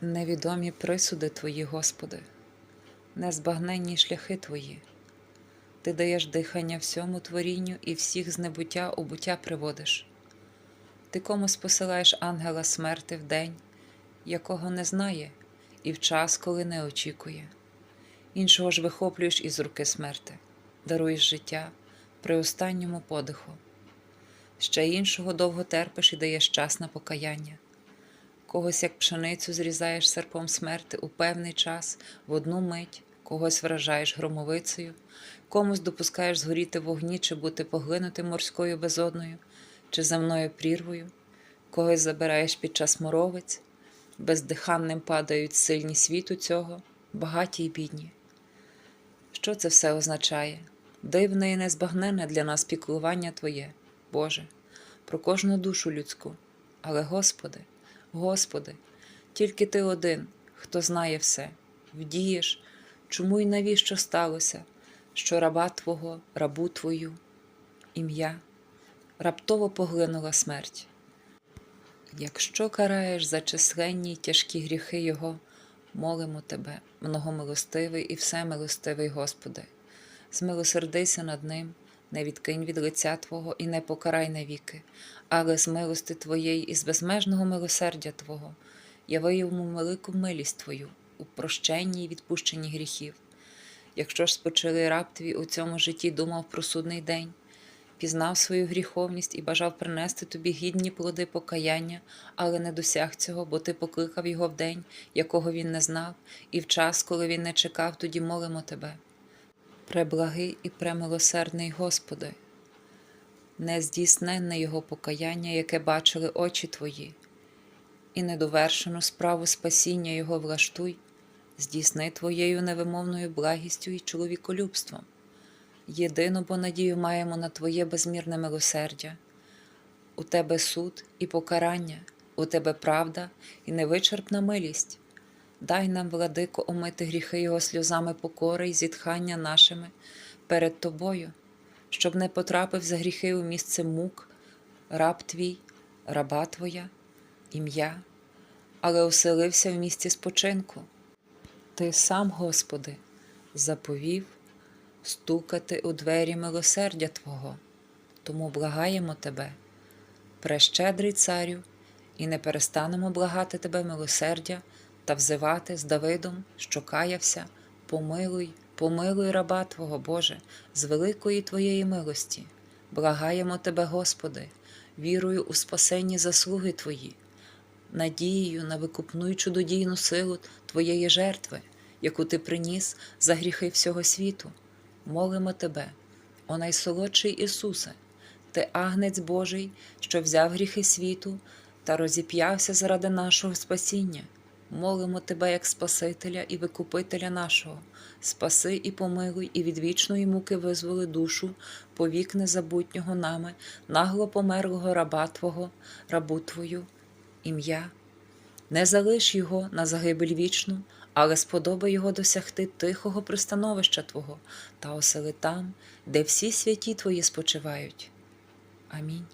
Невідомі присуди Твої, Господи, незбагненні шляхи Твої. Ти даєш дихання всьому творінню і всіх з небуття у буття приводиш. Ти комусь посилаєш ангела смерти в день, якого не знає, і в час, коли не очікує. Іншого ж вихоплюєш із руки смерти, даруєш життя при останньому подиху. Ще іншого довго терпиш і даєш час на покаяння. Когось, як пшеницю, зрізаєш серпом смерти у певний час, в одну мить, когось вражаєш громовицею, комусь допускаєш згоріти вогні чи бути поглинутим морською безодною чи земною прірвою, когось забираєш під час моровиць, бездиханним падають сильні світу цього, багаті й бідні. Що це все означає? Дивне і незбагненне для нас піклування Твоє, Боже, про кожну душу людську. Але, Господи, Господи, тільки Ти один, хто знає все, вдієш, чому і навіщо сталося, що раба Твого, рабу Твою, ім'я раптово поглинула смерть. Якщо караєш за численні тяжкі гріхи Його, молимо Тебе, многомилостивий і всемилостивий Господи, змилосердися над ним, не відкинь від лиця Твого і не покарай навіки, але з милости Твоєї і з безмежного милосердя Твого, яви йому велику милість Твою у прощенні й відпущенні гріхів. Якщо ж спочилий раб твій у цьому житті думав про судний день, пізнав свою гріховність і бажав принести тобі гідні плоди покаяння, але не досяг цього, бо ти покликав його в день, якого він не знав, і в час, коли він не чекав, тоді молимо тебе. Преблагий і премилосердний Господи, нездійсненне його покаяння, яке бачили очі твої, і недовершену справу спасіння Його влаштуй, здійсни Твоєю невимовною благістю і чоловіколюбством. Єдину бо надію маємо на Твоє безмірне милосердя. У Тебе суд і покарання, у Тебе правда і невичерпна милість. Дай нам, владико, омити гріхи Його сльозами покори й зітхання нашими перед Тобою, щоб не потрапив за гріхи у місце мук, раб Твій, раба Твоя, ім'я, але оселився в місці спочинку. Ти сам, Господи, заповів стукати у двері милосердя Твого, тому благаємо Тебе, прещедрий царю, і не перестанемо благати Тебе милосердя та взивати з Давидом, що каявся, помилуй, помилуй раба Твого, Боже, з великої Твоєї милості. Благаємо Тебе, Господи, вірою у спасенні заслуги Твої, надією на викупну й чудодійну силу Твоєї жертви, яку Ти приніс за гріхи всього світу. Молимо Тебе, о найсолодший Ісусе, Ти агнець Божий, що взяв гріхи світу та розіп'явся заради нашого спасіння. Молимо Тебе як Спасителя і Викупителя нашого, спаси і помилуй, і від вічної муки визволи душу, повік незабутнього нами, нагло померлого раба Твого, рабу Твою, ім'я. Не залиш його на загибель вічну, але сподобай його досягти тихого пристановища Твого та осели там, де всі святі Твої спочивають. Амінь.